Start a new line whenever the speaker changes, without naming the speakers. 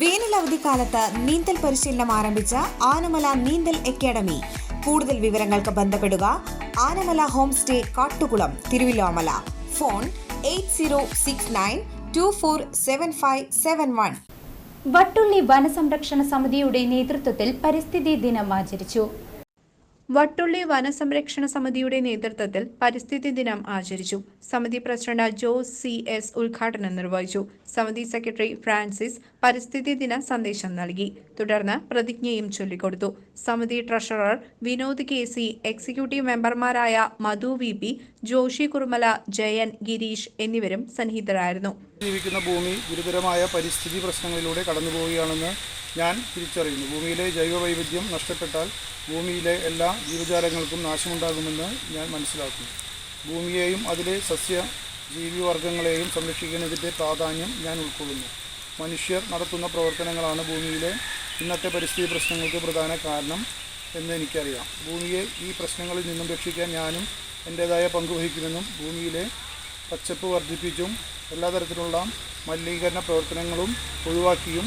വേനൽ അവധിക്കാലത്ത് നീന്തൽ പരിശീലനം ആരംഭിച്ച ആനമല നീന്തൽ അക്കാദമി. കൂടുതൽ വിവരങ്ങൾക്ക് ബന്ധപ്പെടുക Anamala homestay Kattukulam Thiruvillwamala. Phone eight
Vattulli വനസംരക്ഷണ സമിതിയുടെ നേതൃത്വത്തിൽ പരിസ്ഥിതി ദിനം ആചരിച്ചു.
വട്ടുള്ളി വനസംരക്ഷണ സമിതിയുടെ നേതൃത്വത്തിൽ പരിസ്ഥിതി ദിനം ആചരിച്ചു. സമിതി പ്രസിഡന്റ് ജോസ് സി എസ് ഉദ്ഘാടനം നിർവഹിച്ചു. സമിതി സെക്രട്ടറി ഫ്രാൻസിസ് പരിസ്ഥിതി ദിന സന്ദേശം നൽകി. തുടർന്ന് പ്രതിജ്ഞയും ചൊല്ലിക്കൊടുത്തു. സമിതി treasurer Vinod K C executive മെമ്പർമാരായ മധു വി പി ജോഷി കുറുമല ജയൻ ഗിരീഷ് എന്നിവരും സന്നിഹിതരായിരുന്നു.
ജീവിക്കുന്ന ഭൂമി ഗുരുതരമായ പരിസ്ഥിതി പ്രശ്നങ്ങളിലൂടെ കടന്നുപോവുകയാണെന്ന് ഞാൻ തിരിച്ചറിയുന്നു. ഭൂമിയിലെ ജൈവ വൈവിധ്യം നഷ്ടപ്പെട്ടാൽ ഭൂമിയിലെ എല്ലാ ജീവജാലങ്ങൾക്കും നാശമുണ്ടാകുമെന്ന് ഞാൻ മനസ്സിലാക്കുന്നു. ഭൂമിയെയും അതിലെ സസ്യ ജീവിവർഗങ്ങളെയും സംരക്ഷിക്കുന്നതിന്റെ പ്രാധാന്യം ഞാൻ ഉൾക്കൊള്ളുന്നു. മനുഷ്യർ നടത്തുന്ന പ്രവർത്തനങ്ങളാണ് ഭൂമിയിലെ ഇന്നത്തെ പരിസ്ഥിതി പ്രശ്നങ്ങൾക്ക് പ്രധാന കാരണം എന്ന് എനിക്കറിയാം. ഭൂമിയെ ഈ പ്രശ്നങ്ങളിൽ നിന്നും രക്ഷിക്കാൻ ഞാനും എന്റേതായ പങ്കുവഹിക്കുമെന്നും ഭൂമിയിലെ പച്ചപ്പ് വർദ്ധിപ്പിച്ചും എല്ലാ തരത്തിലുള്ള മലിനീകരണ പ്രവർത്തനങ്ങളും ഒഴിവാക്കിയും